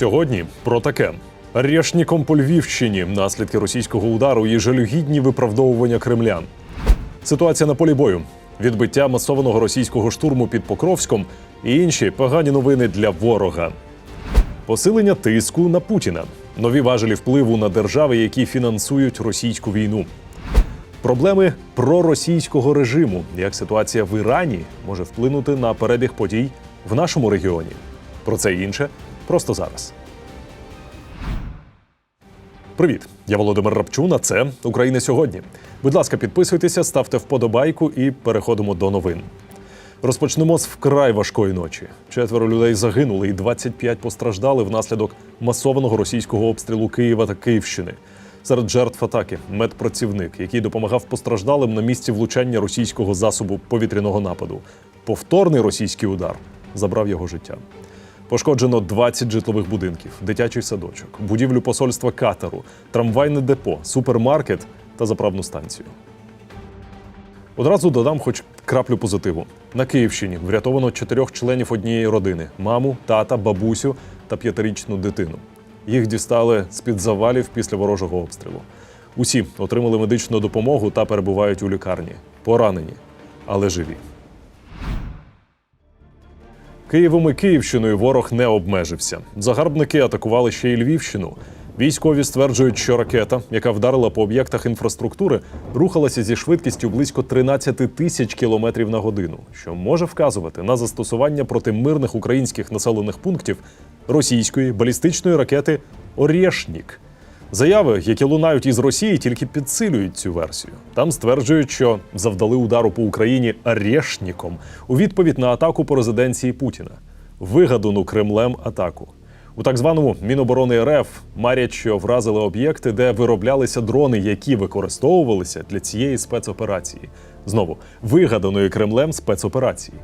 Сьогодні про таке. Решніком по Львівщині наслідки російського удару і жалюгідні виправдовування кремлян. Ситуація на полі бою, відбиття масованого російського штурму під Покровськом і інші погані новини для ворога. Посилення тиску на Путіна, нові важелі впливу на держави, які фінансують російську війну. Проблеми проросійського режиму, як ситуація в Ірані може вплинути на перебіг подій в нашому регіоні. Про це інше просто зараз. Привіт, я Володимир Рапчун. А це Україна сьогодні. Будь ласка, підписуйтеся, ставте вподобайку і переходимо до новин. Розпочнемо з вкрай важкої ночі. Четверо людей загинули і 25 постраждали внаслідок масованого російського обстрілу Києва та Київщини. Серед жертв атаки медпрацівник, який допомагав постраждалим на місці влучання російського засобу повітряного нападу. Повторний російський удар забрав його життя. Пошкоджено 20 житлових будинків, дитячий садочок, будівлю посольства Катару, трамвайне депо, супермаркет та заправну станцію. Одразу додам хоч краплю позитиву. На Київщині врятовано чотирьох членів однієї родини: маму, тата, бабусю та п'ятирічну дитину. Їх дістали з-під завалів після ворожого обстрілу. Усі отримали медичну допомогу та перебувають у лікарні. Поранені, але живі. Києвом і Київщиною ворог не обмежився. Загарбники атакували ще й Львівщину. Військові стверджують, що ракета, яка вдарила по об'єктах інфраструктури, рухалася зі швидкістю близько 13 тисяч кілометрів на годину, що може вказувати на застосування проти мирних українських населених пунктів російської балістичної ракети Орєшнік. Заяви, які лунають із Росії, тільки підсилюють цю версію. Там стверджують, що завдали удару по Україні Орешніком у відповідь на атаку по резиденції Путіна, вигадану Кремлем атаку. У так званому Міноборони РФ марять, що вразили об'єкти, де вироблялися дрони, які використовувалися для цієї спецоперації. Знову вигаданої Кремлем спецоперації.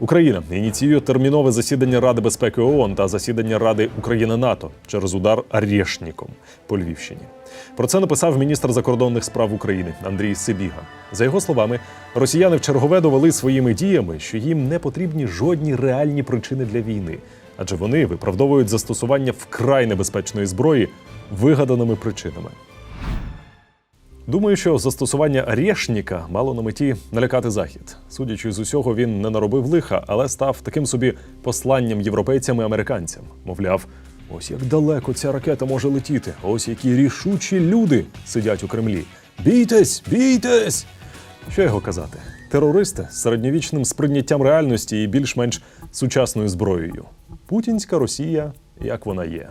Україна ініціює термінове засідання Ради безпеки ООН та засідання Ради Україна НАТО через удар Арєшніком по Львівщині. Про це написав міністр закордонних справ України Андрій Сибіга. За його словами, росіяни в чергове довели своїми діями, що їм не потрібні жодні реальні причини для війни, адже вони виправдовують застосування вкрай небезпечної зброї вигаданими причинами. Думаю, що застосування Решніка мало на меті налякати захід. Судячи з усього, він не наробив лиха, але став таким собі посланням європейцям і американцям. Мовляв, ось як далеко ця ракета може летіти. Ось які рішучі люди сидять у Кремлі. Бійтесь, бійтесь! Що його казати? Терористи з середньовічним сприйняттям реальності і більш-менш сучасною зброєю. Путінська Росія, як вона є.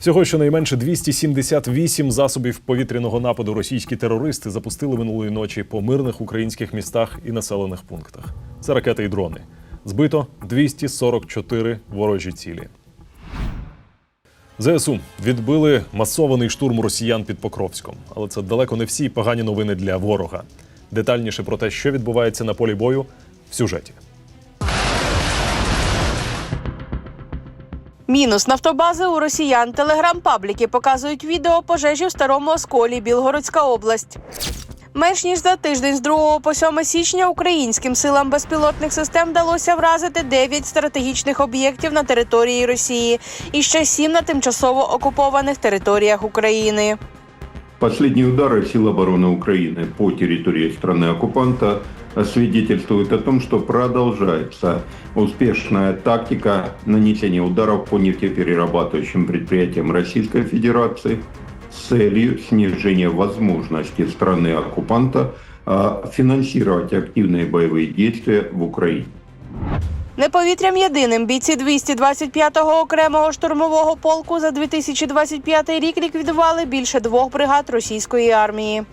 Всього щонайменше 278 засобів повітряного нападу російські терористи запустили минулої ночі по мирних українських містах і населених пунктах. Це ракети і дрони. Збито 244 ворожі цілі. ЗСУ відбили масований штурм росіян під Покровськом, але це далеко не всі погані новини для ворога. Детальніше про те, що відбувається на полі бою, в сюжеті. Мінус нафтобази у росіян. Телеграм-пабліки показують відео пожежі в старому осколі Білгородська область. Менш ніж за тиждень з 2 по 7 січня українським силам безпілотних систем вдалося вразити 9 стратегічних об'єктів на території Росії і ще 7 на тимчасово окупованих територіях України. Последние удары сил обороны Украины по территории страны-оккупанта свидетельствуют о том, что продолжается успешная тактика нанесения ударов по нефтеперерабатывающим предприятиям Российской Федерации с целью снижения возможности страны-оккупанта а, финансировать активные боевые действия в Украине. Не повітрям єдиним бійці 225-го окремого штурмового полку за 2025 рік ліквідували більше двох бригад російської армії.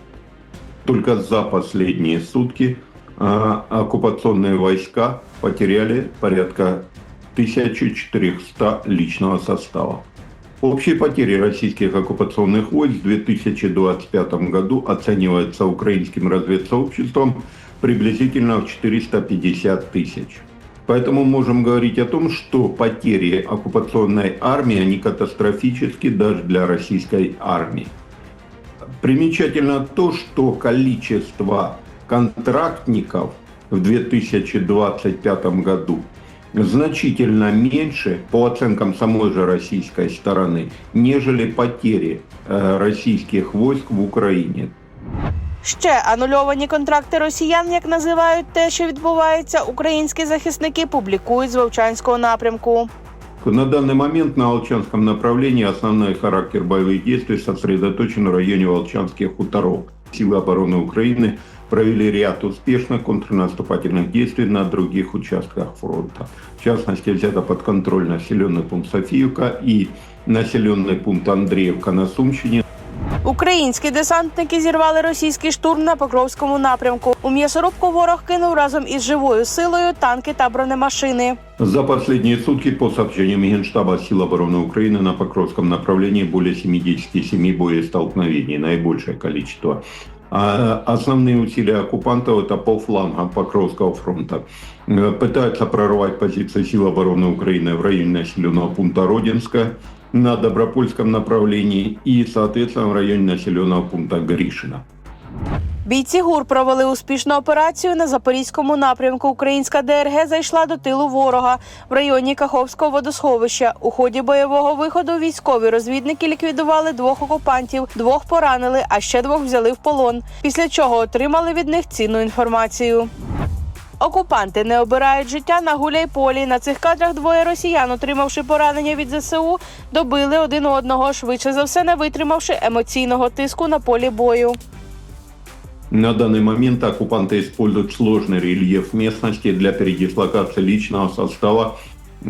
Только за последние сутки а, оккупационные войска потеряли порядка 1400 личного состава. Общие потери российских оккупационных войск в 2025 году оцениваются украинским разведсообществом приблизительно в 450 тысяч. Поэтому можем говорить о том, что потери оккупационной армии, они катастрофически даже для российской армии. Примечательно то, что количество контрактников в 2025 году значительно меньше, по оценкам самой же российской стороны, нежели потери э, российских войск в Украине. Ще анульовані контракти росіян, як називають те, що відбувається, українські захисники публікують з Вовчанського напрямку. На данный момент на Волчанском направлении основной характер боевых действий сосредоточен в районе Волчанских хуторов. Силы обороны Украины провели ряд успешных контрнаступательных действий на других участках фронта. В частности, взято под контроль населенный пункт Софиевка и населенный пункт Андреевка на Сумщине. Українські десантники зірвали російський штурм на Покровському напрямку. У м'ясорубку ворог кинув разом із живою силою танки та бронемашини. За последние сутки, по сообщениям Генштаба Сил обороны Украины, на Покровском направлении более 77 боестолкновений, наибольшее количество. А основные усилия оккупантов это по флангам Покровского фронта. Э, Пытаются прорвать позиции сил обороны Украины в районе населенного пункта Родинска на Добропольском направлении и, соответственно, в районе населенного пункта Гришина. Бійці ГУР провели успішну операцію на запорізькому напрямку. Українська ДРГ зайшла до тилу ворога в районі Каховського водосховища. У ході бойового виходу військові розвідники ліквідували двох окупантів, двох поранили, а ще двох взяли в полон. Після чого отримали від них цінну інформацію. Окупанти не обирають життя на гуляйполі. На цих кадрах двоє росіян, отримавши поранення від ЗСУ, добили один одного, швидше за все, не витримавши емоційного тиску на полі бою. На данный момент оккупанты используют сложный рельеф местности для передислокации личного состава э,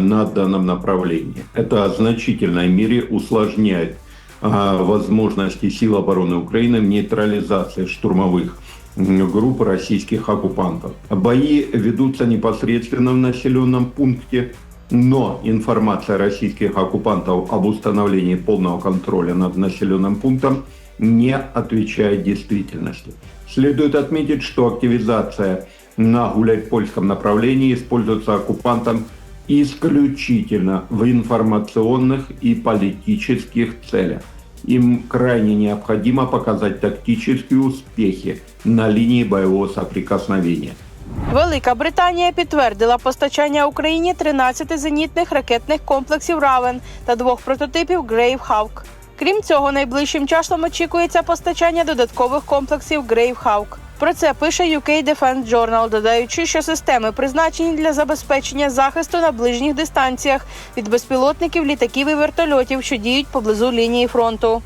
на данном направлении. Это в значительной мере усложняет э, возможности сил обороны Украины в нейтрализации штурмовых м, групп российских оккупантов. Бои ведутся непосредственно в населенном пункте, но информация российских оккупантов об установлении полного контроля над населенным пунктом не отвечает действительности. Следует отметить, что активизация на гуляйпольском направлении используется оккупантом исключительно в информационных и политических целях. Им крайне необходимо показать тактические успехи на линии боевого соприкосновения. Велика Британія підтвердила постачання Україні 13 зенітних ракетних комплексів Равен та двох прототипів Грейв Хавк. Крім цього, найближчим часом очікується постачання додаткових комплексів Грейв Хавк. Про це пише UK Defense Journal, додаючи, що системи призначені для забезпечення захисту на ближніх дистанціях від безпілотників, літаків і вертольотів, що діють поблизу лінії фронту.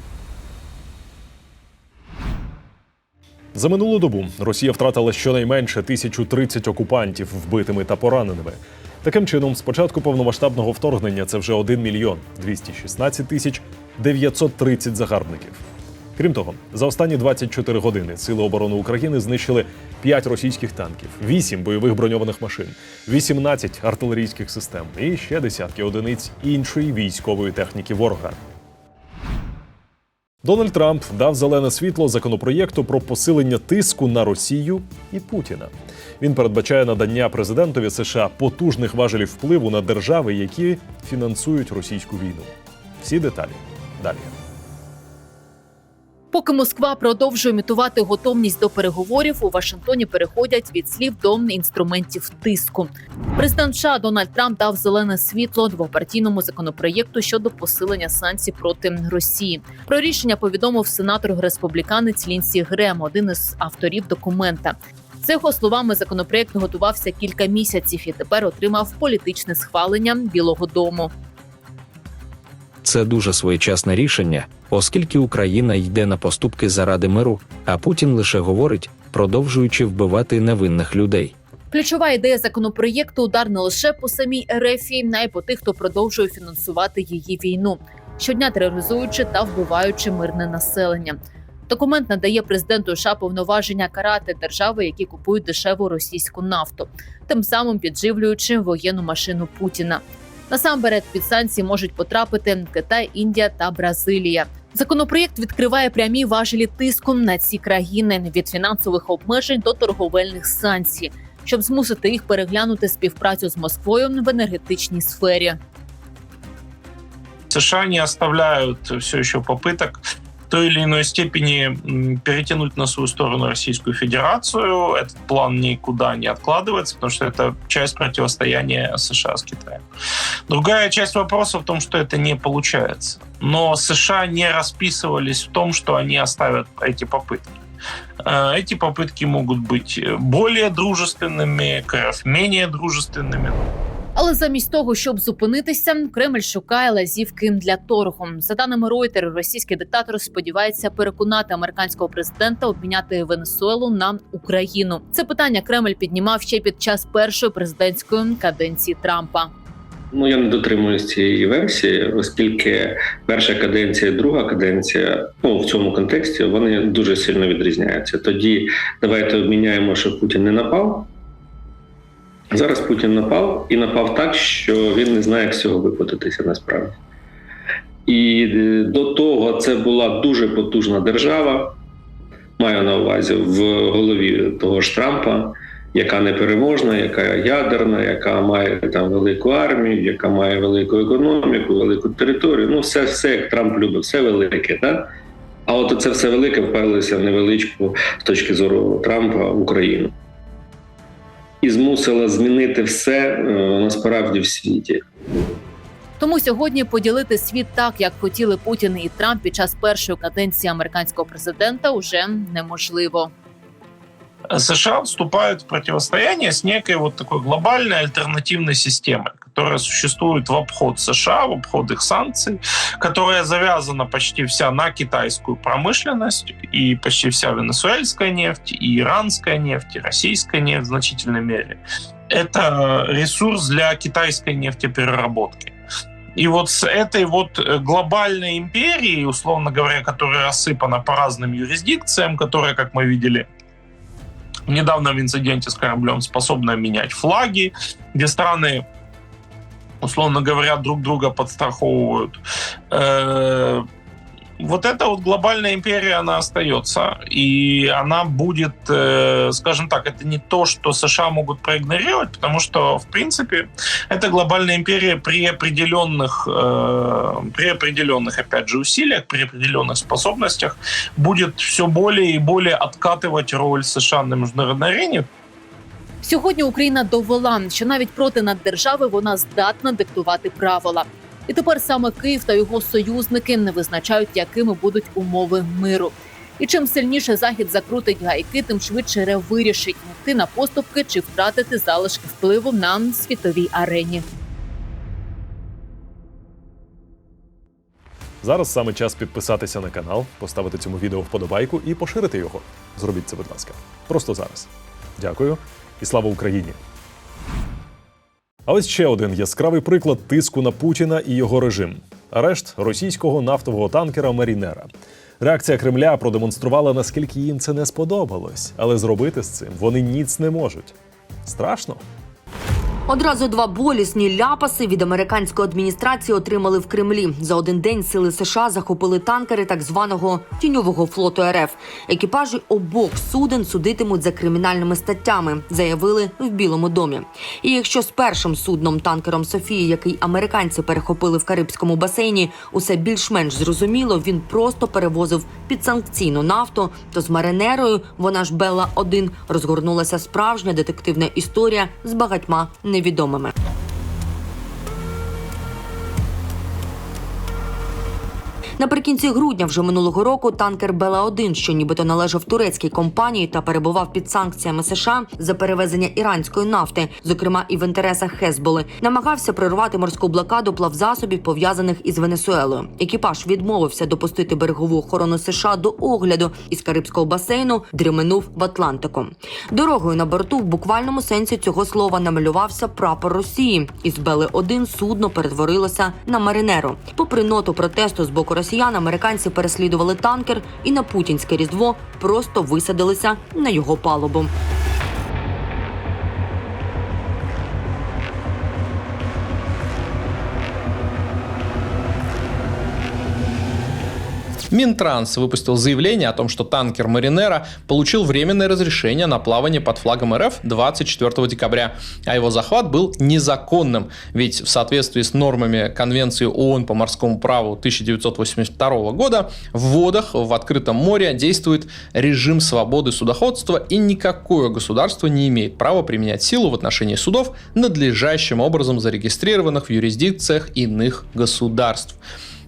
За минулу добу Росія втратила щонайменше 1030 окупантів вбитими та пораненими. Таким чином, з початку повномасштабного вторгнення це вже 1 мільйон 216 тисяч 930 загарбників. Крім того, за останні 24 години Сили оборони України знищили 5 російських танків, 8 бойових броньованих машин, 18 артилерійських систем і ще десятки одиниць іншої військової техніки ворога. Дональд Трамп дав зелене світло законопроєкту про посилення тиску на Росію і Путіна. Він передбачає надання президентові США потужних важелів впливу на держави, які фінансують російську війну. Всі деталі далі. Поки Москва продовжує імітувати готовність до переговорів, у Вашингтоні переходять від слів до інструментів тиску. Президент США Дональд Трамп дав зелене світло двопартійному законопроєкту щодо посилення санкцій проти Росії. Про рішення повідомив сенатор республіканець Лінсі Грем, один із авторів документа. За його словами, законопроєкт готувався кілька місяців і тепер отримав політичне схвалення Білого Дому. Це дуже своєчасне рішення, оскільки Україна йде на поступки заради миру, а Путін лише говорить, продовжуючи вбивати невинних людей. Ключова ідея законопроєкту удар не лише по самій РФі, а й по тих, хто продовжує фінансувати її війну, щодня тероризуючи та вбиваючи мирне населення. Документ надає президенту США повноваження карати держави, які купують дешеву російську нафту, тим самим підживлюючи воєнну машину Путіна. Насамперед під санкції можуть потрапити Китай, Індія та Бразилія. Законопроєкт відкриває прямі важелі тиску на ці країни від фінансових обмежень до торговельних санкцій, щоб змусити їх переглянути співпрацю з Москвою в енергетичній сфері. США не оставляют все еще попыток той или иной степени перетянуть на свою сторону Российскую Федерацию. Этот план никуда не откладывается, потому что это часть противостояния США с Китаем. Другая часть вопроса в том, что это не получается. Но США не расписывались в том, что они оставят эти попытки. Э, Эти попытки могут быть более дружественными, менее дружественными. Але замість того, щоб зупинитися, Кремль шукає лазівки для торгу. За даними Reuters, російський диктатор сподівається переконати американського президента обміняти Венесуелу на Україну. Це питання Кремль піднімав ще під час першої президентської каденції Трампа. Ну я не дотримуюсь цієї версії, оскільки перша каденція, друга каденція, ну в цьому контексті вони дуже сильно відрізняються. Тоді давайте обміняємо, що Путін не напав. Зараз Путін напав і напав так, що він не знає, як з цього викотитися насправді. І е, до того це була дуже потужна держава. Маю на увазі в голові того ж Трампа, яка непереможна, яка ядерна, яка має там велику армію, яка має велику економіку, велику територію. Ну, все, все як Трамп любить, все велике, так? А от це все велике вперлося в невеличку з точки зору Трампа Україну. І змусила змінити все е, насправді в світі. Тому сьогодні поділити світ так, як хотіли Путін і Трамп під час першої каденції американського президента, уже неможливо. США вступают в противостояние с некой вот такой глобальной альтернативной системой, которая существует в обход США, в обход их санкций, которая завязана почти вся на китайскую промышленность, и почти вся венесуэльская нефть, и иранская нефть, и российская нефть в значительной мере. Это ресурс для китайской нефтепереработки. И вот с этой вот глобальной империей, условно говоря, которая рассыпана по разным юрисдикциям, которая, как мы видели, в недавнем инциденте с кораблем способна менять флаги, где страны, условно говоря, друг друга подстраховывают. Э, Вот эта вот глобальная империя, она остается, и она будет, э, скажем так, это не то, что США могут проигнорировать, потому что, в принципе, эта глобальная империя при определенных, э, при определенных, опять же, усилиях, при определенных способностях будет все более и более откатывать роль США на международной арене. Сьогодні Україна довела, що навіть проти наддержави вона здатна диктувати правила. І тепер саме Київ та його союзники не визначають, якими будуть умови миру. І чим сильніше захід закрутить гайки, тим швидше вирішить йти на поступки чи втратити залишки впливу на світовій арені. Зараз саме час підписатися на канал, поставити цьому відео вподобайку і поширити його. Зробіть це, будь ласка. Просто зараз. Дякую і слава Україні! А ось ще один яскравий приклад тиску на Путіна і його режим: арешт російського нафтового танкера Марінера. Реакція Кремля продемонструвала, наскільки їм це не сподобалось, але зробити з цим вони ніц не можуть. Страшно. Одразу два болісні ляпаси від американської адміністрації отримали в Кремлі. За один день сили США захопили танкери так званого тіньового флоту РФ. Екіпажі обох суден судитимуть за кримінальними статтями, заявили в Білому домі. І якщо з першим судном танкером Софії, який американці перехопили в Карибському басейні, усе більш-менш зрозуміло, він просто перевозив підсанкційну нафту, то з маринерою, вона ж Белла 1 розгорнулася справжня детективна історія з багатьма невідомими. Наприкінці грудня вже минулого року танкер Бела 1 що нібито належав турецькій компанії та перебував під санкціями США за перевезення іранської нафти, зокрема і в інтересах Хезболи, намагався прорвати морську блокаду плавзасобів, пов'язаних із Венесуелою. Екіпаж відмовився допустити берегову охорону США до огляду із Карибського басейну, дріминув в Атлантику. Дорогою на борту в буквальному сенсі цього слова намалювався прапор Росії. Із Бели 1 судно перетворилося на маринеру. Попри ноту протесту з боку росіян, американці переслідували танкер і на путінське різдво просто висадилися на його палубу. Минтранс выпустил заявление о том, что танкер «Маринера» получил временное разрешение на плавание под флагом РФ 24 декабря, а его захват был незаконным, ведь в соответствии с нормами Конвенции ООН по морскому праву 1982 года в водах в открытом море действует режим свободы судоходства и никакое государство не имеет права применять силу в отношении судов, надлежащим образом зарегистрированных в юрисдикциях иных государств.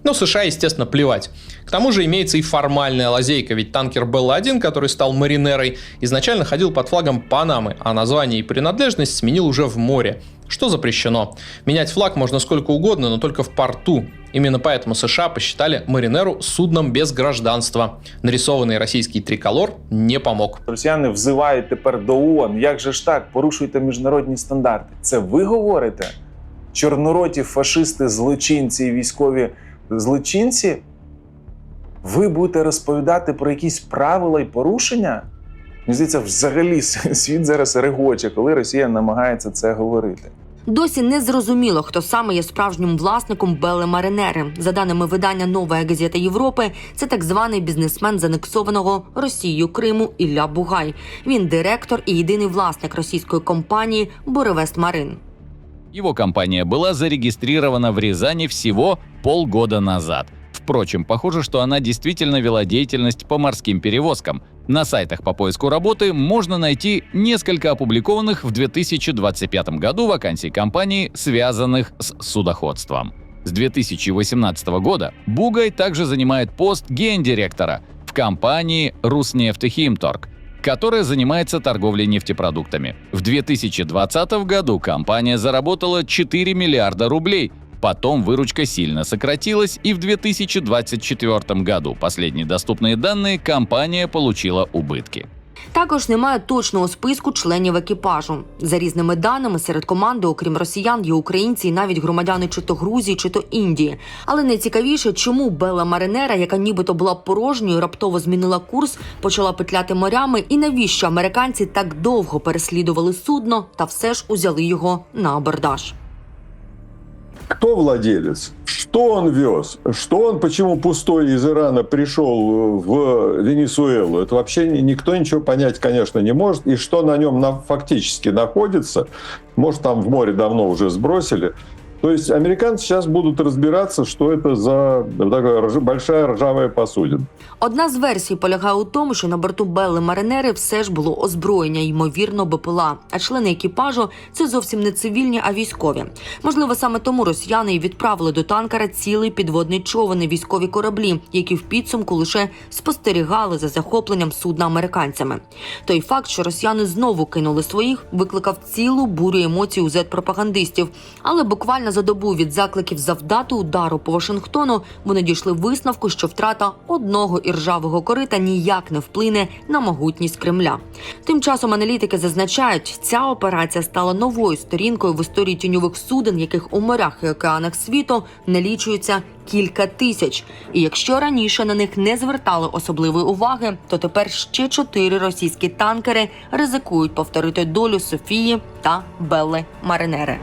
Но США, естественно, плевать. К тому же имеется и формальная лазейка, ведь танкер Белла-1, который стал маринерой, изначально ходил под флагом Панамы, а название и принадлежность сменил уже в море, что запрещено. Менять флаг можно сколько угодно, но только в порту. Именно поэтому США посчитали маринеру судном без гражданства. Нарисованный российский триколор не помог. Росіяни взивають тепер до ООН. Як же ж так? Порушуєте міжнародні стандарти. Це ви говорите? Чорнороті, фашисти, злочинці і військові злочинці? Ви будете розповідати про якісь правила і порушення? Мені здається, взагалі світ зараз регоче, коли Росія намагається це говорити. Досі не зрозуміло, хто саме є справжнім власником Белли Маринери. За даними видання Нова газета Європи, це так званий бізнесмен з анексованого Росією Криму Ілля Бугай. Він директор і єдиний власник російської компанії Буревест Марин. Его компания была зарегистрирована в Рязани всего полгода назад. Впрочем, похоже, что она действительно вела деятельность по морским перевозкам. На сайтах по поиску работы можно найти несколько опубликованных в 2025 году вакансий компании, связанных с судоходством. С 2018 года Бугай также занимает пост гендиректора в компании «Руснефтехимторг», которая занимается торговлей нефтепродуктами. В 2020 году компания заработала 4 миллиарда рублей. Потом выручка сильно сократилась, и в 2024 году, последние доступные данные, компания получила убытки. Також немає точного списку членів екіпажу. За різними даними, серед команди, окрім росіян, є українці і навіть громадяни чи то Грузії, чи то Індії. Але найцікавіше, чому Бела Маринера, яка нібито була порожньою, раптово змінила курс, почала петляти морями, і навіщо американці так довго переслідували судно та все ж узяли його на абордаж. Кто владелец? Что он вез? Что он, почему пустой из Ирана пришел в Венесуэлу? Это вообще никто ничего понять, конечно, не может. И что на нем на, фактически находится? Может, там в море давно уже сбросили. То есть американцы сейчас будут разбираться, что это за такая большая ржавая посудина. Одна з версій полягає у тому, що на борту Белли Маринери все ж було озброєння, ймовірно, БПЛА. А члени екіпажу це зовсім не цивільні, а військові. Можливо, саме тому росіяни й відправили до танкера цілий підводний човен і військові кораблі, які в підсумку лише спостерігали за захопленням судна американцями. Той факт, що росіяни знову кинули своїх, викликав цілу бурю емоцій у зет-пропагандистів. Але буквально за добу від закликів завдати удару по Вашингтону вони дійшли висновку, що втрата одного іржавого корита ніяк не вплине на могутність Кремля. Тим часом аналітики зазначають, ця операція стала новою сторінкою в історії тіньових суден, яких у морях і океанах світу налічується кілька тисяч. І якщо раніше на них не звертали особливої уваги, то тепер ще чотири російські танкери ризикують повторити долю Софії та Белли Маринери.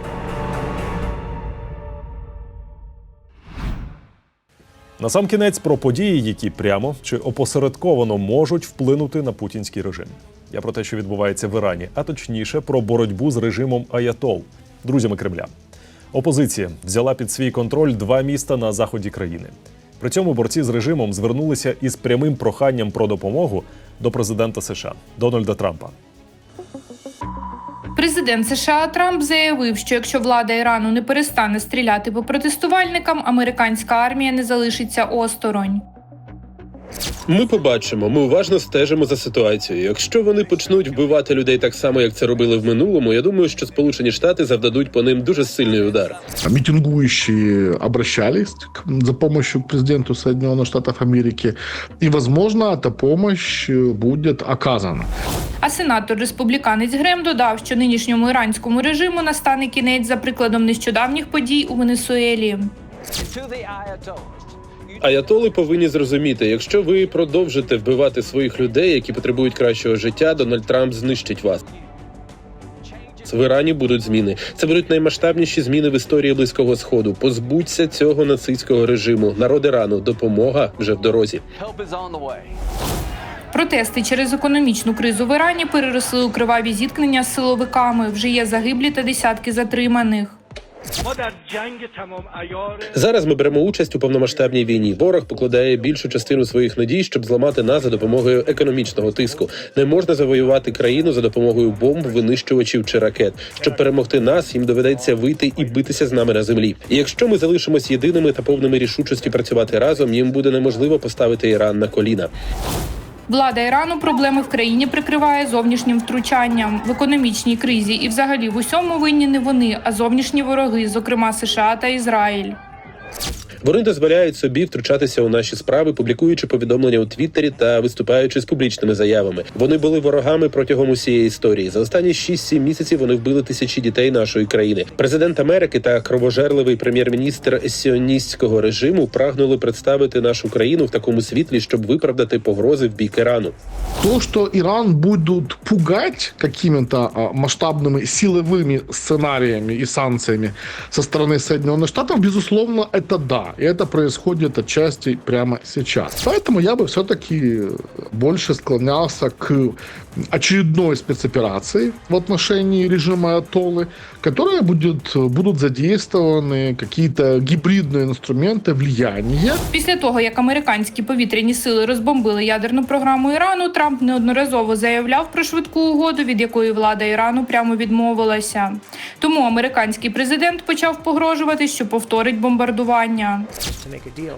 Насамкінець про події, які прямо чи опосередковано можуть вплинути на путінський режим. Я про те, що відбувається в Ірані, а точніше про боротьбу з режимом Аятол, друзями Кремля. Опозиція взяла під свій контроль два міста на заході країни. При цьому борці з режимом звернулися із прямим проханням про допомогу до президента США Дональда Трампа. Президент США Трамп заявив, що якщо влада Ірану не перестане стріляти по протестувальникам, американська армія не залишиться осторонь. Ми побачимо. Ми уважно стежимо за ситуацією. Якщо вони почнуть вбивати людей так само, як це робили в минулому, я думаю, що Сполучені Штати завдадуть по ним дуже сильний удар. Митингующие обращались к- за помощью к президенту Соединенных Штатов Америки, и, возможно, эта помощь э, будет оказана. А сенатор республіканець Грем додав, що нинішньому іранському режиму настане кінець за прикладом нещодавніх подій у Венесуелі. Аятоли повинні зрозуміти, якщо ви продовжите вбивати своїх людей, які потребують кращого життя, Дональд Трамп знищить вас. В Ірані будуть зміни. Це будуть наймасштабніші зміни в історії близького сходу. Позбудься цього нацистського режиму. Народ Ірану, допомога вже в дорозі. Протести через економічну кризу в Ірані переросли у криваві зіткнення з силовиками. Вже є загиблі та десятки затриманих. Зараз ми беремо участь у повномасштабній війні. Ворог покладає більшу частину своїх надій, щоб зламати нас за допомогою економічного тиску. Не можна завоювати країну за допомогою бомб, винищувачів чи ракет. Щоб перемогти нас, їм доведеться вийти і битися з нами на землі. І якщо ми залишимось єдиними та повними рішучості працювати разом, їм буде неможливо поставити Іран на коліна. Влада Ірану проблеми в країні прикриває зовнішнім втручанням в економічній кризі, і взагалі в усьому винні не вони, а зовнішні вороги, зокрема США та Ізраїль. Вони дозволяють собі втручатися у наші справи, публікуючи повідомлення у Твіттері та виступаючи з публічними заявами. Вони були ворогами протягом усієї історії. За останні 6-7 місяців вони вбили тисячі дітей нашої країни. Президент Америки та кровожерливий прем'єр-міністр сіоністського режиму прагнули представити нашу країну в такому світлі, щоб виправдати погрози в бік Ірану. То, что Иран будут пугать какими-то а, масштабными силовыми сценариями и санкциями со стороны Соединенных Штатов, безусловно, это да. И это происходит отчасти прямо сейчас. Поэтому я бы все-таки больше склонялся к очередной спецоперации в отношении режима Атоллы, которая будет, будут задействованы какие-то гибридные инструменты влияния. Після того, як американські повітряні сили розбомбили ядерну програму Ірану, Трамп неодноразово заявляв про швидку угоду, від якої влада Ірану прямо відмовилася. Тому американський президент почав погрожувати, що повторить бомбардування.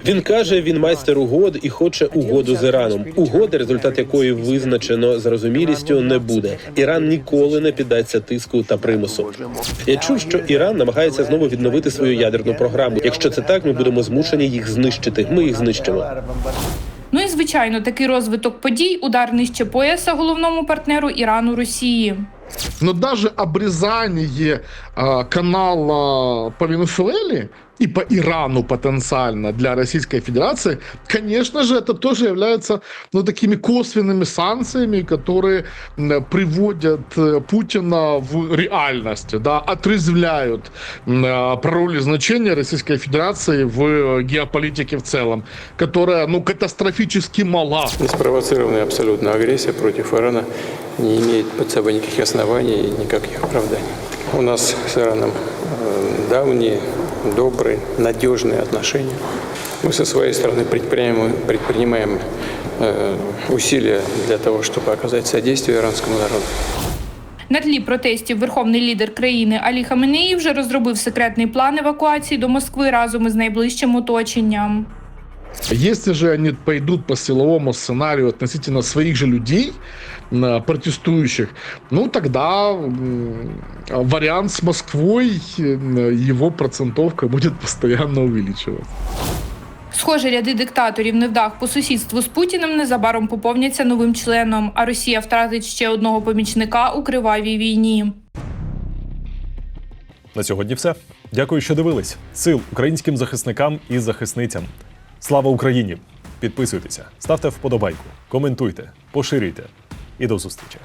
Він каже, він майстер угод і хоче угоду з Іраном. Угоди, результат якої визначено зарозумілістю, не буде. Іран ніколи не піддаться тиску та примусу. Я чув, що Іран намагається знову відновити свою ядерну програму. Якщо це так, ми будемо змушені їх знищити. Ми їх знищимо. Ну і звичайно, такий розвиток подій удар нижче пояса головному партнеру Ірану Росії. Но даже обрезание а, канала по Венесуэле и по Ирану потенциально для Российской Федерации, конечно же, это тоже является ну, такими косвенными санкциями, которые приводят э, Путина в реальность, да, отрезвляют м, а, про роль и значение Российской Федерации в э, геополитике в целом, которая ну, катастрофически мала. Неспровоцированная абсолютно агрессия против Ирана не имеет под собой никаких оснований и никаких оправданий. У нас с Ираном э, давние, добрые, надежные отношения. Мы со своей стороны предпринимаем, предпринимаем э, усилия для того, чтобы оказать содействие иранскому народу. На тлі протестів верховний лідер країни Алі Хаменеї вже розробив секретний план евакуації до Москви разом із найближчим оточенням. Если же они пойдут по силовому сценарию относительно своих же людей, протестующих, ну тогда вариант с Москвой, его процентовка будет постоянно увеличиваться. Схоже, ряди диктаторів невдах по сусідству з Путіним незабаром поповняться новим членом, а Росія втратить ще одного помічника у кривавій війні. На сьогодні все. Дякую, що дивились. Сил українським захисникам і захисницям. Слава Україні! Підписуйтеся, ставте вподобайку, коментуйте, поширюйте і до зустрічі.